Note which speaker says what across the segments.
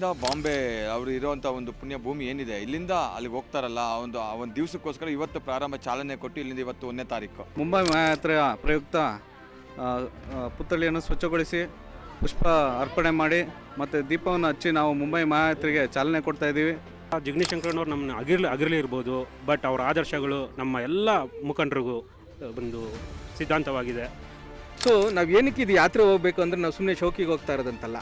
Speaker 1: ಇಂದ ಬಾಂಬೆ ಅವರು ಇರುವಂಥ ಒಂದು ಪುಣ್ಯ ಭೂಮಿ ಏನಿದೆ? ಇಲ್ಲಿಂದ ಅಲ್ಲಿಗೆ ಹೋಗ್ತಾರಲ್ಲ ಆ ಒಂದು ಆ ಒಂದು ದಿವಸಕ್ಕೋಸ್ಕರ ಇವತ್ತು ಪ್ರಾರಂಭ ಚಾಲನೆ ಕೊಟ್ಟು ಇಲ್ಲಿಂದ ಇವತ್ತು ಒಂದನೇ ತಾರೀಕು.
Speaker 2: ಮುಂಬೈ ಮಹಾಯಾತ್ರೆಯ ಪ್ರಯುಕ್ತ ಆ, ಆ, ಪುತ್ಥಳಿಯನ್ನು ಸ್ವಚ್ಛಗೊಳಿಸಿ ಪುಷ್ಪ ಅರ್ಪಣೆ ಮಾಡಿ ಮತ್ತು ದೀಪವನ್ನು ಹಚ್ಚಿ ನಾವು ಮುಂಬೈ ಮಹಾಯಾತ್ರೆಗೆ ಚಾಲನೆ ಕೊಡ್ತಾ ಇದ್ದೀವಿ.
Speaker 3: ಜಿಗ್ನೇಶ್ ಶಂಕರನವ್ರು ನಮ್ಮನ್ನ ಅಗಿರ್ಲಿ ಅಗಿರ್ಲಿ ಇರ್ಬೋದು ಬಟ್ ಅವರ ಆದರ್ಶಗಳು ನಮ್ಮ ಎಲ್ಲ ಮುಖಂಡರಿಗೂ ಒಂದು ಸಿದ್ಧಾಂತವಾಗಿದೆ.
Speaker 4: ಸೊ ನಾವು ಏನಕ್ಕೆ ಇದು ಯಾತ್ರೆ ಹೋಗಬೇಕು ಅಂದರೆ ನಾವು ಸುಮ್ಮನೆ ಶೋಕಿಗೆ ಹೋಗ್ತಾ ಇರೋದಂತಲ್ಲ?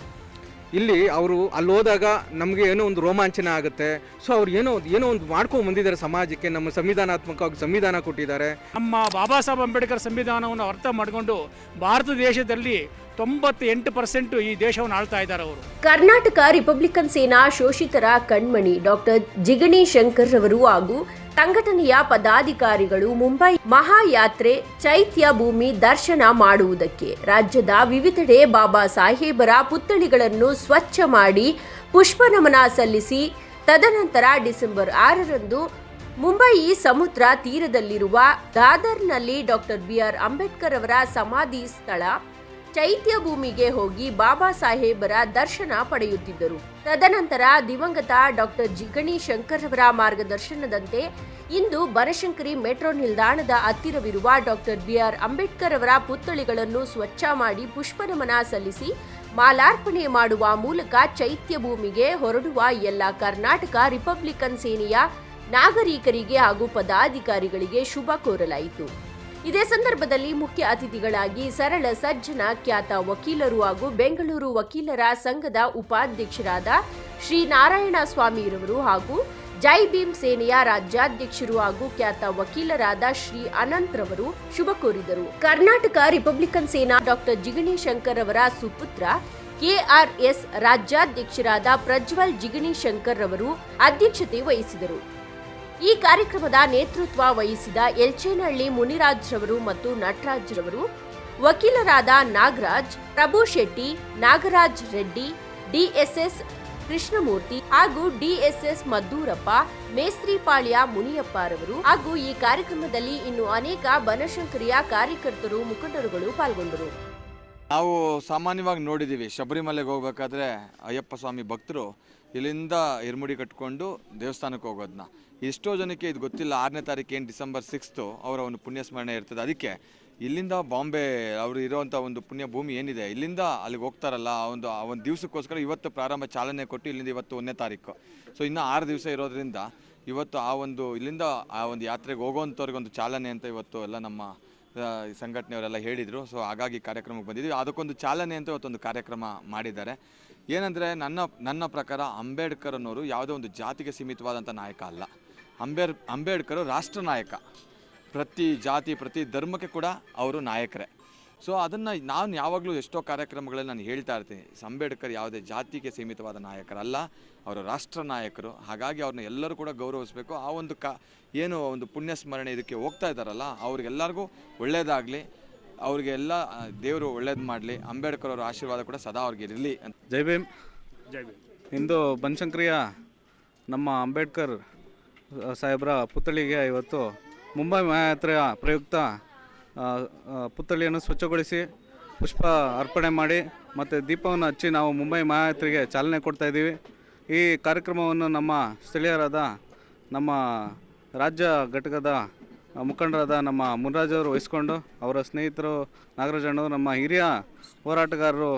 Speaker 4: ಇಲ್ಲಿ ಅವರು ಅಲ್ಲಿ ಹೋದಾಗ ನಮಗೆ ಏನೋ ಒಂದು ರೋಮಾಂಚನ ಆಗುತ್ತೆ. ಸೊ ಅವ್ರು ಏನೋ ಒಂದು ಏನೋ ಒಂದು ಮಾಡ್ಕೊಂಡು ಬಂದಿದ್ದಾರೆ ಸಮಾಜಕ್ಕೆ ನಮ್ಮ ಸಂವಿಧಾನಾತ್ಮಕವಾಗಿ ಸಂವಿಧಾನ ಕೊಟ್ಟಿದ್ದಾರೆ.
Speaker 5: ನಮ್ಮ ಬಾಬಾ ಸಾಹೇಬ್ ಅಂಬೇಡ್ಕರ್ ಸಂವಿಧಾನವನ್ನು ಅರ್ಥ ಮಾಡಿಕೊಂಡು ಭಾರತ ದೇಶದಲ್ಲಿ ತೊಂಬತ್ತು ಎಂಟು ಪರ್ಸೆಂಟು ಈ ದೇಶವನ್ನು ಆಳ್ತಾ ಇದ್ದಾರೆ ಅವರು.
Speaker 6: ಕರ್ನಾಟಕ ರಿಪಬ್ಲಿಕನ್ ಸೇನಾ ಶೋಷಿತರ ಕಣ್ಮಣಿ ಡಾಕ್ಟರ್ ಜಿಗಣಿ ಶಂಕರ್ ಅವರು ಹಾಗೂ ಸಂಘಟನೆಯ ಪದಾಧಿಕಾರಿಗಳು ಮುಂಬೈ ಮಹಾಯಾತ್ರೆ ಚೈತ್ಯ ಭೂಮಿ ದರ್ಶನ ಮಾಡುವುದಕ್ಕೆ ರಾಜ್ಯದ ವಿವಿಧೆಡೆ ಬಾಬಾ ಸಾಹೇಬರ ಪುತ್ಥಳಿಗಳನ್ನು ಸ್ವಚ್ಛ ಮಾಡಿ ಪುಷ್ಪ ನಮನ ಸಲ್ಲಿಸಿ, ತದನಂತರ ಡಿಸೆಂಬರ್ ಆರರಂದು ಮುಂಬಯಿ ಸಮುದ್ರ ತೀರದಲ್ಲಿರುವ ದಾದರ್ನಲ್ಲಿ ಡಾಕ್ಟರ್ ಬಿಆರ್ ಅಂಬೇಡ್ಕರ್ ಅವರ ಸಮಾಧಿ ಸ್ಥಳ ಚೈತ್ಯ ಭೂಮಿಗೆ ಹೋಗಿ ಬಾಬಾ ಸಾಹೇಬರ ದರ್ಶನ ಪಡೆಯುತ್ತಿದ್ದರು. ತದನಂತರ ದಿವಂಗತ ಡಾಕ್ಟರ್ ಜಿಗಣಿ ಶಂಕರವರ ಮಾರ್ಗದರ್ಶನದಂತೆ ಇಂದು ಬನಶಂಕರಿ ಮೆಟ್ರೋ ನಿಲ್ದಾಣದ ಹತ್ತಿರವಿರುವ ಡಾಕ್ಟರ್ ಬಿ. ಆರ್. ಅಂಬೇಡ್ಕರ್ ಅವರ ಪುತ್ಥಳಿಗಳನ್ನು ಸ್ವಚ್ಛ ಮಾಡಿ ಪುಷ್ಪನಮನ ಸಲ್ಲಿಸಿ ಮಾಲಾರ್ಪಣೆ ಮಾಡುವ ಮೂಲಕ ಚೈತ್ಯ ಭೂಮಿಗೆ ಹೊರಡುವ ಎಲ್ಲ ಕರ್ನಾಟಕ ರಿಪಬ್ಲಿಕನ್ ಸೇನೆಯ ನಾಗರಿಕರಿಗೆ ಹಾಗೂ ಪದಾಧಿಕಾರಿಗಳಿಗೆ ಶುಭ ಕೋರಲಾಯಿತು. ಇದೇ ಸಂದರ್ಭದಲ್ಲಿ ಮುಖ್ಯ ಅತಿಥಿಗಳಾಗಿ ಸರಳ, ಸಜ್ಜನ, ಖ್ಯಾತ ವಕೀಲರು ಹಾಗೂ ಬೆಂಗಳೂರು ವಕೀಲರ ಸಂಘದ ಉಪಾಧ್ಯಕ್ಷರಾದ ಶ್ರೀ ನಾರಾಯಣ ಸ್ವಾಮಿರವರು ಹಾಗೂ ಜೈ ಭೀಮ್ ಸೇನೆಯ ರಾಜ್ಯಾಧ್ಯಕ್ಷರು ಹಾಗೂ ಖ್ಯಾತ ವಕೀಲರಾದ ಶ್ರೀ ಅನಂತ್ ರವರು ಶುಭ ಕೋರಿದರು. ಕರ್ನಾಟಕ ರಿಪಬ್ಲಿಕನ್ ಸೇನಾ ಡಾಕ್ಟರ್ ಜಿಗಣಿ ಶಂಕರ್ ಅವರ ಸುಪುತ್ರ ಕೆಆರ್ಎಸ್ ರಾಜ್ಯಾಧ್ಯಕ್ಷರಾದ ಪ್ರಜ್ವಲ್ ಜಿಗಣಿ ಶಂಕರ್ ರವರು ಅಧ್ಯಕ್ಷತೆ ವಹಿಸಿದರು. ಈ ಕಾರ್ಯಕ್ರಮದ ನೇತೃತ್ವ ವಹಿಸಿದ ಎಲ್ಚೇನಹಳ್ಳಿ ಮುನಿರಾಜ್ ರವರು ಮತ್ತು ನಟರಾಜ್ ರವರು ವಕೀಲರಾದ ನಾಗರಾಜ್, ಪ್ರಭು ಶೆಟ್ಟಿ, ನಾಗರಾಜ್ ರೆಡ್ಡಿ, ಡಿಎಸ್ಎಸ್ ಕೃಷ್ಣಮೂರ್ತಿ ಹಾಗೂ ಡಿಎಸ್ಎಸ್ ಮದ್ದೂರಪ್ಪ, ಮೇಸ್ತ್ರಿಪಾಳ್ಯ ಮುನಿಯಪ್ಪರವರು ಹಾಗೂ ಈ ಕಾರ್ಯಕ್ರಮದಲ್ಲಿ ಇನ್ನು ಅನೇಕ ಬನಶಂಕರಿಯ ಕಾರ್ಯಕರ್ತರು, ಮುಖಂಡರುಗಳು ಪಾಲ್ಗೊಂಡರು.
Speaker 1: ನಾವು ಸಾಮಾನ್ಯವಾಗಿ ನೋಡಿದ್ದೀವಿ. ಶಬರಿಮಲೆಗೆ ಹೋಗ್ಬೇಕಾದ್ರೆ ಅಯ್ಯಪ್ಪ ಸ್ವಾಮಿ ಭಕ್ತರು ಇಲ್ಲಿಂದ ಇರ್ಮುಡಿ ಕಟ್ಕೊಂಡು ದೇವಸ್ಥಾನಕ್ಕೆ ಹೋಗೋದನ್ನ ಎಷ್ಟೋ ಜನಕ್ಕೆ ಇದು ಗೊತ್ತಿಲ್ಲ. ಆರನೇ ತಾರೀಕು ಏನು ಡಿಸೆಂಬರ್ ಸಿಕ್ಸ್ತು ಅವರ ಒಂದು ಪುಣ್ಯ ಸ್ಮರಣೆ ಇರ್ತದೆ. ಅದಕ್ಕೆ ಇಲ್ಲಿಂದ ಬಾಂಬೆ ಅವರು ಇರೋವಂಥ ಒಂದು ಪುಣ್ಯ ಭೂಮಿ ಏನಿದೆ? ಇಲ್ಲಿಂದ ಅಲ್ಲಿಗೆ ಹೋಗ್ತಾರಲ್ಲ, ಆ ಒಂದು ಆ ಒಂದು ದಿವಸಕ್ಕೋಸ್ಕರ ಇವತ್ತು ಪ್ರಾರಂಭ ಚಾಲನೆ ಕೊಟ್ಟು ಇಲ್ಲಿಂದ ಇವತ್ತು ಒಂದನೇ ತಾರೀಕು. ಸೊ ಇನ್ನೂ ಆರು ದಿವಸ ಇರೋದ್ರಿಂದ ಇವತ್ತು ಆ ಒಂದು, ಇಲ್ಲಿಂದ ಆ ಒಂದು ಯಾತ್ರೆಗೆ ಹೋಗೋವಂಥವ್ರಿಗೆ ಒಂದು ಚಾಲನೆ ಅಂತ ಇವತ್ತು ಎಲ್ಲ ನಮ್ಮ ಸಂಘಟನೆಯವರೆಲ್ಲ ಹೇಳಿದರು. ಸೊ ಹಾಗಾಗಿ ಕಾರ್ಯಕ್ರಮಕ್ಕೆ ಬಂದಿದ್ವಿ ಅದಕ್ಕೊಂದು ಚಾಲನೆ ಅಂತ ಇವತ್ತೊಂದು ಕಾರ್ಯಕ್ರಮ ಮಾಡಿದ್ದಾರೆ. ಏನಂದರೆ, ನನ್ನ ನನ್ನ ಪ್ರಕಾರ ಅಂಬೇಡ್ಕರ್ ಅನ್ನೋರು ಯಾವುದೇ ಒಂದು ಜಾತಿಗೆ ಸೀಮಿತವಾದಂಥ ನಾಯಕ ಅಲ್ಲ. ಅಂಬೇರ್ ಅಂಬೇಡ್ಕರ್ ರಾಷ್ಟ್ರ ನಾಯಕ. ಪ್ರತಿ ಜಾತಿ, ಪ್ರತಿ ಧರ್ಮಕ್ಕೆ ಕೂಡ ಅವರು ನಾಯಕರೇ. ಸೊ ಅದನ್ನು ನಾನು ಯಾವಾಗಲೂ ಎಷ್ಟೋ ಕಾರ್ಯಕ್ರಮಗಳಲ್ಲಿ ನಾನು ಹೇಳ್ತಾ ಇರ್ತೀನಿ. ಅಂಬೇಡ್ಕರ್ ಯಾವುದೇ ಜಾತಿಗೆ ಸೀಮಿತವಾದ ನಾಯಕರಲ್ಲ ಅವರು ರಾಷ್ಟ್ರ ನಾಯಕರು. ಹಾಗಾಗಿ ಅವ್ರನ್ನ ಎಲ್ಲರೂ ಕೂಡ ಗೌರವಿಸಬೇಕು. ಆ ಒಂದು ಕ ಏನು ಒಂದು ಪುಣ್ಯ ಸ್ಮರಣೆ ಇದಕ್ಕೆ ಹೋಗ್ತಾ ಇದ್ದಾರಲ್ಲ ಅವ್ರಿಗೆಲ್ಲರಿಗೂ ಒಳ್ಳೆಯದಾಗಲಿ ಅವ್ರಿಗೆಲ್ಲ ದೇವರು ಒಳ್ಳೇದು ಮಾಡಲಿ. ಅಂಬೇಡ್ಕರ್ ಅವರ ಆಶೀರ್ವಾದ ಕೂಡ ಸದಾ ಅವ್ರಿಗೆ ಇರಲಿ ಅಂತ.
Speaker 2: ಜೈ ಭೀಮ್.
Speaker 3: ಜೈ ಭೀಮ್.
Speaker 2: ಇಂದು ಬನಶಂಕರಿಯ ನಮ್ಮ ಅಂಬೇಡ್ಕರ್ ಸಾಹೇಬರ ಪುತ್ಥಳಿಗೆ ಇವತ್ತು ಮುಂಬೈ ಮಹಾಯಾತ್ರೆಯ ಪ್ರಯುಕ್ತ ಪುತ್ಥಳಿಯನ್ನು ಸ್ವಚ್ಛಗೊಳಿಸಿ ಪುಷ್ಪ ಅರ್ಪಣೆ ಮಾಡಿ ಮತ್ತು ದೀಪವನ್ನು ಹಚ್ಚಿ ನಾವು ಮುಂಬೈ ಮಹಾಯಾತ್ರೆಗೆ ಚಾಲನೆ ಕೊಡ್ತಾ ಇದ್ದೀವಿ. ಈ ಕಾರ್ಯಕ್ರಮವನ್ನು ನಮ್ಮ ಸ್ಥಳೀಯರಾದ ನಮ್ಮ ರಾಜ್ಯ ಘಟಕದ ಮುಖಂಡರಾದ ನಮ್ಮ ಮುನ್ರಾಜ್ ಅವರು ವಹಿಸ್ಕೊಂಡು ಅವರ ಸ್ನೇಹಿತರು ನಾಗರಾಜಣ್ಣವರು ನಮ್ಮ ಹಿರಿಯ ಹೋರಾಟಗಾರರು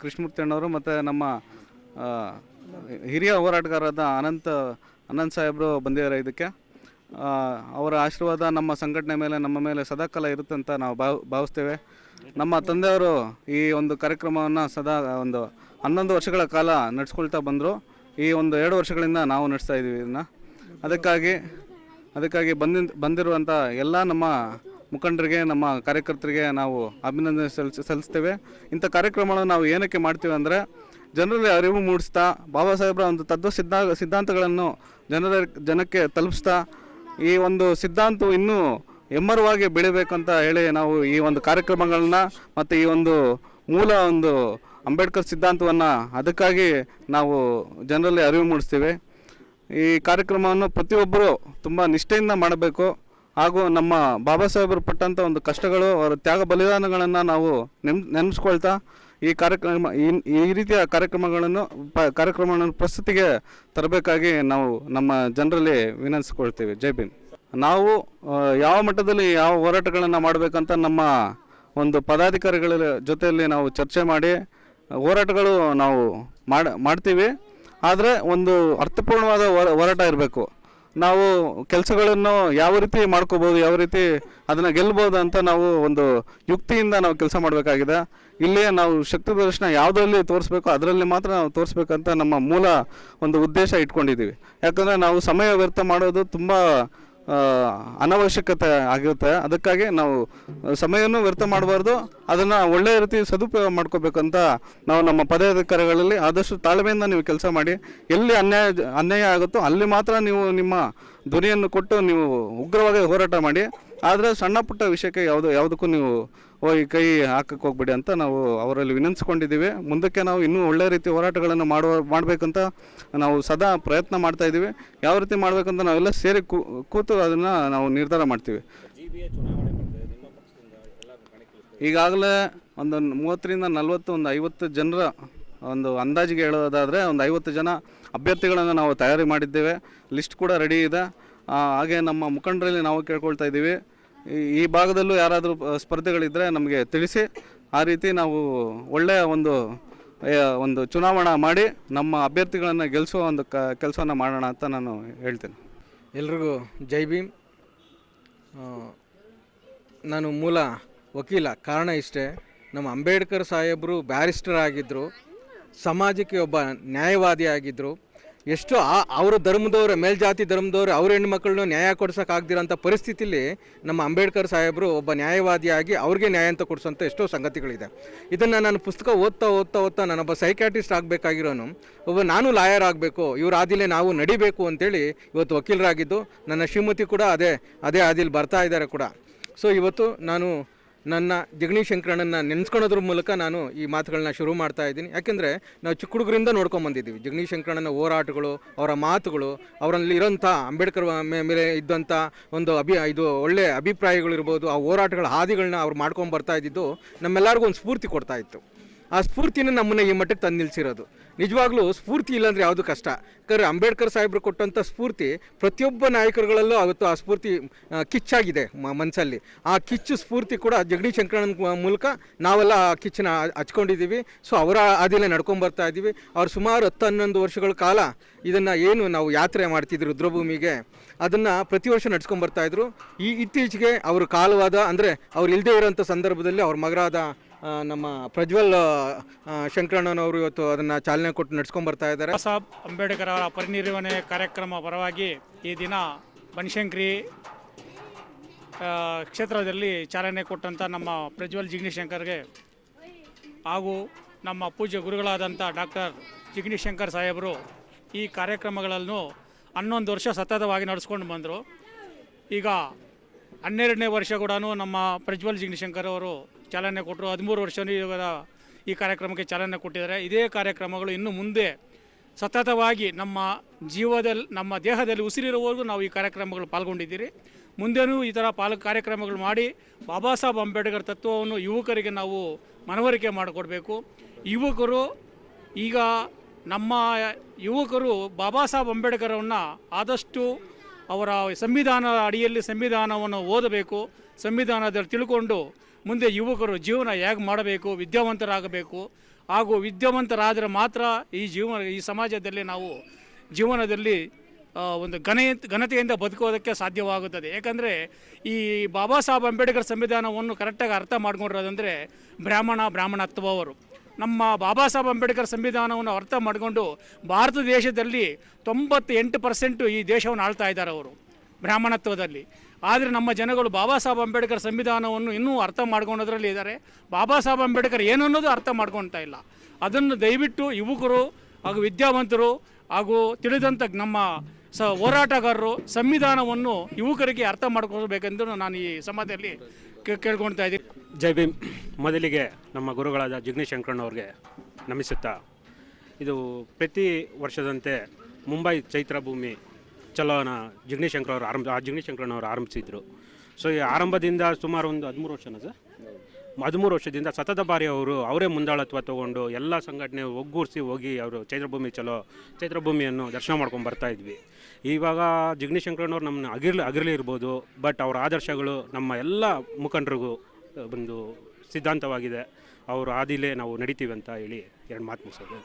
Speaker 2: ಕೃಷ್ಣಮೂರ್ತಿ ಅಣ್ಣವರು ಮತ್ತು ನಮ್ಮ ಹಿರಿಯ ಹೋರಾಟಗಾರರಾದ ಅನಂತ, ಅನಂತ್ ಸಾಹೇಬರು ಬಂದಿದ್ದಾರೆ ಇದಕ್ಕೆ. ಅವರ ಆಶೀರ್ವಾದ ನಮ್ಮ ಸಂಘಟನೆ ಮೇಲೆ, ನಮ್ಮ ಮೇಲೆ ಸದಾಕಾಲ ಇರುತ್ತೆ ಅಂತ ನಾವು ಭಾವ, ಭಾವಿಸ್ತೇವೆ. ನಮ್ಮ ತಂದೆಯವರು ಈ ಒಂದು ಕಾರ್ಯಕ್ರಮವನ್ನು ಸದಾ, ಒಂದು ಹನ್ನೊಂದು ವರ್ಷಗಳ ಕಾಲ ನಡೆಸ್ಕೊಳ್ತಾ ಬಂದರು. ಈ ಒಂದು ಎರಡು ವರ್ಷಗಳಿಂದ ನಾವು ನಡೆಸ್ತಾ ಇದ್ದೀವಿ ಇದನ್ನು. ಅದಕ್ಕಾಗಿ ಅದಕ್ಕಾಗಿ ಬಂದಿ ಬಂದಿರುವಂಥ ಎಲ್ಲ ನಮ್ಮ ಮುಖಂಡರಿಗೆ, ನಮ್ಮ ಕಾರ್ಯಕರ್ತರಿಗೆ ನಾವು ಅಭಿನಂದನೆ ಸಲ್ಲಿಸಿ ಸಲ್ಲಿಸ್ತೇವೆ. ಇಂಥ ಕಾರ್ಯಕ್ರಮಗಳನ್ನು ನಾವು ಏನಕ್ಕೆ ಮಾಡ್ತೀವಿ ಅಂದರೆ, ಜನರಲ್ಲಿ ಅರಿವು ಮೂಡಿಸ್ತಾ, ಬಾಬಾ ಸಾಹೇಬರ ಒಂದು ತತ್ವ ಸಿದ್ಧ ಸಿದ್ಧಾಂತಗಳನ್ನು ಜನರ, ಜನಕ್ಕೆ ತಲುಪಿಸ್ತಾ ಈ ಒಂದು ಸಿದ್ಧಾಂತವು ಇನ್ನೂ ಎಮ್ಮರವಾಗಿ ಬೆಳಿಬೇಕಂತ ಹೇಳಿ ನಾವು ಈ ಒಂದು ಕಾರ್ಯಕ್ರಮಗಳನ್ನ ಮತ್ತು ಈ ಒಂದು ಮೂಲ ಒಂದು ಅಂಬೇಡ್ಕರ್ ಸಿದ್ಧಾಂತವನ್ನು ಅದಕ್ಕಾಗಿ ನಾವು ಜನರಲ್ಲಿ ಅರಿವು ಮೂಡಿಸ್ತೀವಿ. ಈ ಕಾರ್ಯಕ್ರಮವನ್ನು ಪ್ರತಿಯೊಬ್ಬರು ತುಂಬ ನಿಷ್ಠೆಯಿಂದ ಮಾಡಬೇಕು. ಹಾಗೂ ನಮ್ಮ ಬಾಬಾ ಸಾಹೇಬರು ಪಟ್ಟಂಥ ಒಂದು ಕಷ್ಟಗಳು ಅವರ ತ್ಯಾಗ ಬಲಿದಾನಗಳನ್ನು ನಾವು ನೆನ್, ನೆನೆಸ್ಕೊಳ್ತಾ ಈ ಕಾರ್ಯಕ್ರಮ, ಈ- ರೀತಿಯ ಕಾರ್ಯಕ್ರಮಗಳನ್ನು ಪ, ಕಾರ್ಯಕ್ರಮಗಳನ್ನು ಪ್ರಸ್ತುತಿಗೆ ತರಬೇಕಾಗಿ ನಾವು ನಮ್ಮ ಜನರಲ್ಲಿ ವಿನಂತಿಸಿಕೊಳ್ತೇವೆ. ಜೈ ನಾವು ಯಾವ ಮಟ್ಟದಲ್ಲಿ ಯಾವ ಹೋರಾಟಗಳನ್ನು ಮಾಡಬೇಕಂತ ನಮ್ಮ ಒಂದು ಪದಾಧಿಕಾರಿಗಳ ಜೊತೆಯಲ್ಲಿ ನಾವು ಚರ್ಚೆ ಮಾಡಿ, ಹೋರಾಟಗಳು ನಾವು ಮಾಡ, ಮಾಡ್ತೀವಿ. ಆದರೆ ಒಂದು ಅರ್ಥಪೂರ್ಣವಾದ ಹೋರ- ಹೋರಾಟ ಇರಬೇಕು. ನಾವು ಕೆಲಸಗಳನ್ನು ಯಾವ ರೀತಿ ಮಾಡ್ಕೋಬೋದು, ಯಾವ ರೀತಿ ಅದನ್ನು ಗೆಲ್ಬೋದು ಅಂತ ನಾವು ಒಂದು ಯುಕ್ತಿಯಿಂದ ನಾವು ಕೆಲಸ ಮಾಡಬೇಕಾಗಿದೆ. ಇಲ್ಲಿ ನಾವು ಶಕ್ತಿ ಪ್ರದರ್ಶನ ಯಾವುದರಲ್ಲಿ ತೋರಿಸ್ಬೇಕು, ಅದರಲ್ಲಿ ಮಾತ್ರ ನಾವು ತೋರಿಸ್ಬೇಕಂತ ನಮ್ಮ ಮೂಲ ಒಂದು ಉದ್ದೇಶ ಇಟ್ಕೊಂಡಿದ್ದೀವಿ. ಯಾಕಂದರೆ ನಾವು ಸಮಯ ವ್ಯರ್ಥ ಮಾಡೋದು ತುಂಬ ಅನವಶ್ಯಕತೆ ಆಗಿರುತ್ತೆ. ಅದಕ್ಕಾಗಿ ನಾವು ಸಮಯವನ್ನು ವ್ಯರ್ಥ ಮಾಡಬಾರ್ದು. ಅದನ್ನು ಒಳ್ಳೆಯ ರೀತಿ ಸದುಪಯೋಗ ಮಾಡ್ಕೋಬೇಕಂತ ನಾವು ನಮ್ಮ ಪದಾಧಿಕಾರಿಗಳಲ್ಲಿ ಆದಷ್ಟು ತಾಳ್ಮೆಯಿಂದ ನೀವು ಕೆಲಸ ಮಾಡಿ. ಎಲ್ಲಿ ಅನ್ಯಾಯ ಅನ್ಯಾಯ ಆಗುತ್ತೋ ಅಲ್ಲಿ ಮಾತ್ರ ನೀವು ನಿಮ್ಮ ಧ್ವನಿಯನ್ನು ಕೊಟ್ಟು ನೀವು ಉಗ್ರವಾಗಿ ಹೋರಾಟ ಮಾಡಿ. ಆದರೆ ಸಣ್ಣ ಪುಟ್ಟ ವಿಷಯಕ್ಕೆ ಯಾವುದು, ಯಾವುದಕ್ಕೂ ನೀವು ಹೋಗಿ ಕೈ ಹಾಕಕ್ಕೆ ಹೋಗ್ಬೇಡಿ ಅಂತ ನಾವು ಅವರಲ್ಲಿ ವಿನಂತಿಸ್ಕೊಂಡಿದ್ದೀವಿ. ಮುಂದಕ್ಕೆ ನಾವು ಇನ್ನೂ ಒಳ್ಳೆಯ ರೀತಿ ಹೋರಾಟಗಳನ್ನು ಮಾಡುವ ಮಾಡಬೇಕಂತ ನಾವು ಸದಾ ಪ್ರಯತ್ನ ಮಾಡ್ತಾ ಇದ್ದೀವಿ. ಯಾವ ರೀತಿ ಮಾಡಬೇಕಂತ ನಾವೆಲ್ಲ ಸೇರಿ ಕೂ- ಕೂತು ಅದನ್ನು ನಾವು ನಿರ್ಧಾರ ಮಾಡ್ತೀವಿ. ಈಗಾಗಲೇ ಒಂದು ಮೂವತ್ತರಿಂದ ನಲವತ್ತು ಒಂದು ಐವತ್ತು ಜನರ ಒಂದು ಅಂದಾಜಿಗೆ ಹೇಳೋದಾದರೆ ಒಂದು ಐವತ್ತು ಜನ ಅಭ್ಯರ್ಥಿಗಳನ್ನು ನಾವು ತಯಾರಿ ಮಾಡಿದ್ದೇವೆ. ಲಿಸ್ಟ್ ಕೂಡ ರೆಡಿ ಇದೆ. ಹಾಗೆ ನಮ್ಮ ಮುಖಂಡರಲ್ಲಿ ನಾವು ಕೇಳ್ಕೊಳ್ತಾ ಇದ್ದೀವಿ. ಈ- ಭಾಗದಲ್ಲೂ ಯಾರಾದರೂ ಸ್ಪರ್ಧೆಗಳಿದ್ದರೆ ನಮಗೆ ತಿಳಿಸಿ, ಆ ರೀತಿ ನಾವು ಒಳ್ಳೆಯ ಒಂದು ಒಂದು ಚುನಾವಣಾ ಮಾಡಿ ನಮ್ಮ ಅಭ್ಯರ್ಥಿಗಳನ್ನು ಗೆಲ್ಲಿಸುವ ಒಂದು ಕ, ಕೆಲಸವನ್ನು ಮಾಡೋಣ ಅಂತ ನಾನು ಹೇಳ್ತೇನೆ.
Speaker 4: ಎಲ್ರಿಗೂ ಜೈ ಭೀಮ್. ನಾನು ಮೂಲ ವಕೀಲ, ಕಾರಣ ಇಷ್ಟೇ. ನಮ್ಮ ಅಂಬೇಡ್ಕರ್ ಸಾಹೇಬರು ಬ್ಯಾರಿಸ್ಟರ್ ಆಗಿದ್ದರು ಸಮಾಜಕ್ಕೆ ಒಬ್ಬ ನ್ಯಾಯವಾದಿ ಆಗಿದ್ದರು ಎಷ್ಟು ಅವರ ಧರ್ಮದವ್ರು, ಮೇಲ್ಜಾತಿ ಧರ್ಮದವ್ರು, ಅವ್ರ ಹೆಣ್ಮಕ್ಳನ್ನು ನ್ಯಾಯ ಕೊಡ್ಸೋಕ್ಕಾಗ್ದಿರೋಂಥ ಪರಿಸ್ಥಿತಿಲಿ ನಮ್ಮ ಅಂಬೇಡ್ಕರ್ ಸಾಹೇಬರು ಒಬ್ಬ ನ್ಯಾಯವಾದಿಯಾಗಿ ಅವ್ರಿಗೆ ನ್ಯಾಯ ಅಂತ ಕೊಡಿಸೋಂಥ ಎಷ್ಟೋ ಸಂಗತಿಗಳಿದೆ. ಇದನ್ನು ನಾನು ಪುಸ್ತಕ ಓದ್ತಾ ಓದ್ತಾ ಓದ್ತಾ ನಾನೊಬ್ಬ ಸೈಕ್ಯಾಟಿಸ್ಟ್ ಆಗಬೇಕಾಗಿರೋನು, ಒಬ್ಬ ನಾನು ಲಾಯರ್ ಆಗಬೇಕು, ಇವ್ರ ಆದಿಲೆ ನಾವು ನಡಿಬೇಕು ಅಂತೇಳಿ ಇವತ್ತು ವಕೀಲರಾಗಿದ್ದು, ನನ್ನ ಶ್ರೀಮತಿ ಕೂಡ ಅದೇ ಅದೇ ಆದಿಲ್ ಬರ್ತಾ ಇದ್ದಾರೆ ಕೂಡ. ಸೊ ಇವತ್ತು ನಾನು ನನ್ನ ಜಗಣಿ ಶಂಕರಣ್ಣನ ನೆನೆಸ್ಕೊಳ್ಳೋದ್ರ ಮೂಲಕ ನಾನು ಈ ಮಾತುಗಳನ್ನ ಶುರು ಮಾಡ್ತಾ ಇದ್ದೀನಿ. ಯಾಕೆಂದರೆ ನಾವು ಚಿಕ್ಕ ಹುಡುಗರಿಂದ ನೋಡ್ಕೊಂಬಂದಿದ್ದೀವಿ ಜಗಣಿ ಶಂಕರಣ್ಣನ ಹೋರಾಟಗಳು, ಅವರ ಮಾತುಗಳು, ಅವರಲ್ಲಿ ಇರೋಂಥ ಅಂಬೇಡ್ಕರ್ ಮೇಲೆ ಇದ್ದಂಥ ಒಂದು ಅಭಿ, ಇದು ಒಳ್ಳೆಯ ಅಭಿಪ್ರಾಯಗಳಿರ್ಬೋದು, ಆ ಹೋರಾಟಗಳ ಹಾದಿಗಳನ್ನ ಅವ್ರು ಮಾಡ್ಕೊಂಡು ಬರ್ತಾ ಇದ್ದಿದ್ದು ನಮ್ಮೆಲ್ಲರಿಗೂ ಒಂದು ಸ್ಫೂರ್ತಿ ಕೊಡ್ತಾ ಇತ್ತು. ಆ ಸ್ಫೂರ್ತಿನ ನಮ್ಮನ್ನ ಈ ಮಟ್ಟಕ್ಕೆ ತಂದು ನಿಲ್ಲಿಸಿರೋದು ನಿಜವಾಗ್ಲೂ ಸ್ಫೂರ್ತಿ ಇಲ್ಲಾಂದ್ರೆ ಯಾವುದು ಕಷ್ಟ. ಯಾಕಂದರೆ ಅಂಬೇಡ್ಕರ್ ಸಾಹೇಬರು ಕೊಟ್ಟಂಥ ಸ್ಫೂರ್ತಿ ಪ್ರತಿಯೊಬ್ಬ ನಾಯಕರುಗಳಲ್ಲೂ ಅವತ್ತು ಆ ಸ್ಫೂರ್ತಿ ಕಿಚ್ಚಾಗಿದೆ ಮನಸ್ಸಲ್ಲಿ ಆ ಕಿಚ್ಚು ಸ್ಫೂರ್ತಿ ಕೂಡ ಜಗದೀಶ್ ಶಂಕರಣ್ಣನ ಮೂಲಕ ನಾವೆಲ್ಲ ಆ ಕಿಚ್ಚನ್ನ ಹಚ್ಕೊಂಡಿದ್ದೀವಿ. ಸೊ ಅವರ ಆದಿಲೆ ನಡ್ಕೊಂಡು ಬರ್ತಾ ಇದ್ದೀವಿ ಅವ್ರು ಸುಮಾರು ಹತ್ತು, ಹನ್ನೊಂದು ವರ್ಷಗಳ ಕಾಲ ಇದನ್ನು ಏನು ನಾವು ಯಾತ್ರೆ ಮಾಡ್ತಿದ್ರು ರುದ್ರಭೂಮಿಗೆ. ಅದನ್ನು ಪ್ರತಿ ವರ್ಷ ನಡ್ಸ್ಕೊಂಬರ್ತಾಯಿದ್ರು ಈ ಇತ್ತೀಚೆಗೆ ಅವರು ಕಾಲವಾದ ಅಂದರೆ ಅವ್ರು ಇಲ್ಲದೇ ಇರೋಂಥ ಸಂದರ್ಭದಲ್ಲಿ ಅವ್ರ ಮಗರಾದ ನಮ್ಮ ಪ್ರಜ್ವಲ್ ಶಂಕರಣ್ಣನವರು ಇವತ್ತು ಅದನ್ನು ಚಾಲನೆ ಕೊಟ್ಟು ನಡ್ಸ್ಕೊಂಡು ಬರ್ತಾ ಇದ್ದಾರೆ.
Speaker 5: ಸಾಬ್ ಅಂಬೇಡ್ಕರ್ ಅವರ ಪರಿನಿರ್ವಹಣೆ ಕಾರ್ಯಕ್ರಮ ಪರವಾಗಿ ಈ ದಿನ ಬನಶಂಕರಿ ಕ್ಷೇತ್ರದಲ್ಲಿ ಚಾಲನೆ ಕೊಟ್ಟಂಥ ನಮ್ಮ ಪ್ರಜ್ವಲ್ ಜಿಗ್ನಿಶಂಕರ್ಗೆ ಹಾಗೂ ನಮ್ಮ ಪೂಜ್ಯ ಗುರುಗಳಾದಂಥ ಡಾಕ್ಟರ್ ಜಿಗ್ನಿಶಂಕರ್ ಸಾಹೇಬರು ಈ ಕಾರ್ಯಕ್ರಮಗಳನ್ನು ಹನ್ನೊಂದು ವರ್ಷ ಸತತವಾಗಿ ನಡೆಸ್ಕೊಂಡು ಬಂದರು. ಈಗ ಹನ್ನೆರಡನೇ ವರ್ಷ ಕೂಡ ನಮ್ಮ ಪ್ರಜ್ವಲ್ ಜಿಗ್ನಿಶಂಕರ್ ಅವರು ಚಾಲನೆ ಕೊಟ್ಟರು. ಹದಿಮೂರು ವರ್ಷ ಈ ಕಾರ್ಯಕ್ರಮಕ್ಕೆ ಚಾಲನೆ ಕೊಟ್ಟಿದ್ದಾರೆ. ಇದೇ ಕಾರ್ಯಕ್ರಮಗಳು ಇನ್ನು ಮುಂದೆ ಸತತವಾಗಿ ನಮ್ಮ ಜೀವದಲ್ಲಿ, ನಮ್ಮ ದೇಹದಲ್ಲಿ ಉಸಿರಿರುವವರೆಗೂ ನಾವು ಈ ಕಾರ್ಯಕ್ರಮಗಳು ಪಾಲ್ಗೊಂಡಿದ್ದೀರಿ. ಮುಂದೆನೂ ಈ ಥರ ಪಾಲ್ ಕಾರ್ಯಕ್ರಮಗಳು ಮಾಡಿ ಬಾಬಾ ಸಾಹೇಬ್ ಅಂಬೇಡ್ಕರ್ ತತ್ವವನ್ನು ಯುವಕರಿಗೆ ನಾವು ಮನವರಿಕೆ ಮಾಡಿಕೊಡ್ಬೇಕು. ಯುವಕರು ಈಗ ನಮ್ಮ ಯುವಕರು ಬಾಬಾ ಸಾಹೇಬ್ ಅಂಬೇಡ್ಕರವನ್ನು ಆದಷ್ಟು ಅವರ ಸಂವಿಧಾನದ ಅಡಿಯಲ್ಲಿ ಸಂವಿಧಾನವನ್ನು ಓದಬೇಕು. ಸಂವಿಧಾನದಲ್ಲಿ ತಿಳ್ಕೊಂಡು ಮುಂದೆ ಯುವಕರು ಜೀವನ ಹೇಗೆ ಮಾಡಬೇಕು, ವಿದ್ಯಾವಂತರಾಗಬೇಕು, ಹಾಗೂ ವಿದ್ಯಾವಂತರಾದರೆ ಮಾತ್ರ ಈ ಜೀವನ, ಈ ಸಮಾಜದಲ್ಲಿ ನಾವು ಜೀವನದಲ್ಲಿ ಒಂದು ಘನ, ಘನತೆಯಿಂದ ಬದುಕೋದಕ್ಕೆ ಸಾಧ್ಯವಾಗುತ್ತದೆ. ಯಾಕಂದರೆ ಈ ಬಾಬಾ ಸಾಹೇಬ್ ಅಂಬೇಡ್ಕರ್ ಸಂವಿಧಾನವನ್ನು ಕರೆಕ್ಟಾಗಿ ಅರ್ಥ ಮಾಡ್ಕೊಂಡಿರೋದಂದರೆ ಬ್ರಾಹ್ಮಣ, ಬ್ರಾಹ್ಮಣತ್ವವರು. ನಮ್ಮ ಬಾಬಾ ಸಾಹೇಬ್ ಅಂಬೇಡ್ಕರ್ ಸಂವಿಧಾನವನ್ನು ಅರ್ಥ ಮಾಡಿಕೊಂಡು ಭಾರತ ದೇಶದಲ್ಲಿ ತೊಂಬತ್ತೆಂಟು ಪರ್ಸೆಂಟು ಈ ದೇಶವನ್ನು ಆಳ್ತಾ ಇದ್ದಾರೆ ಅವರು. ಬ್ರಾಹ್ಮಣತ್ವದಲ್ಲಿ. ಆದರೆ ನಮ್ಮ ಜನಗಳು ಬಾಬಾ ಸಾಹೇಬ್ ಅಂಬೇಡ್ಕರ್ ಸಂವಿಧಾನವನ್ನು ಇನ್ನೂ ಅರ್ಥ ಮಾಡ್ಕೊಳೋದ್ರಲ್ಲಿ ಇದ್ದಾರೆ. ಬಾಬಾ ಸಾಹೇಬ್ ಅಂಬೇಡ್ಕರ್ ಏನು ಅನ್ನೋದು ಅರ್ಥ ಮಾಡ್ಕೊಳ್ತಾ ಇಲ್ಲ. ಅದನ್ನು ದಯವಿಟ್ಟು ಯುವಕರು ಹಾಗೂ ವಿದ್ಯಾವಂತರು ಹಾಗೂ ತಿಳಿದಂಥ ನಮ್ಮ ಸ ಹೋರಾಟಗಾರರು ಸಂವಿಧಾನವನ್ನು ಯುವಕರಿಗೆ ಅರ್ಥ ಮಾಡ್ಕೊಳ್ಬೇಕೆಂದು ನಾನು ಈ ಸಮಾಜದಲ್ಲಿ ಕೇಳ್ಕೊಳ್ತಾ ಇದ್ದೀನಿ.
Speaker 3: ಜೈ ಭೀಮ್. ಮೊದಲಿಗೆ ನಮ್ಮ ಗುರುಗಳಾದ ಜಿಗ್ನೇಶ್ ಶಂಕರಣ್ಣವ್ರಿಗೆ ನಮಿಸುತ್ತಾ, ಇದು ಪ್ರತಿ ವರ್ಷದಂತೆ ಮುಂಬೈ ಚೈತ್ರ ಭೂಮಿ ಚಲೋನ ಜಿಗ್ನೇಶ್ ಶಂಕರ್ ಅವರು ಆರಂಭ ಆ ಶಂಕರಣ್ಣವರು ಆರಂಭಿಸಿದ್ರು. ಸೊ ಈ ಆರಂಭದಿಂದ ಸುಮಾರು ಒಂದು ಹದಿಮೂರು ವರ್ಷನ ಸರ್? ಹದಿಮೂರು ವರ್ಷದಿಂದ ಸತತ ಬಾರಿ ಅವರು ಅವರೇ ಮುಂದಾಳತ್ವ ತಗೊಂಡು ಎಲ್ಲ ಸಂಘಟನೆ ಒಗ್ಗೂಡಿಸಿ ಹೋಗಿ ಅವರು ಚೈತ್ರಭೂಮಿ ಚಲೋ ಚೈತ್ರಭೂಮಿಯನ್ನು ದರ್ಶನ ಮಾಡ್ಕೊಂಡು ಬರ್ತಾ ಇದ್ವಿ. ಇವಾಗ ಜಿಗ್ನೇಶ್ ಶಂಕರನವ್ರು ನಮ್ಮನ್ನ ಅಗಿರ್ಲಿ ಅಗಿರಲಿ ಇರ್ಬೋದು ಬಟ್ ಅವರ ಆದರ್ಶಗಳು ನಮ್ಮ ಎಲ್ಲ ಮುಖಂಡರಿಗೂ ಒಂದು ಸಿದ್ಧಾಂತವಾಗಿದೆ. ಅವರು ಆದಿಲೇ ನಾವು ನಡಿತೀವಿ ಅಂತ ಹೇಳಿ ಎರಡು ಮಾತು ಮುಗಿಸೋದು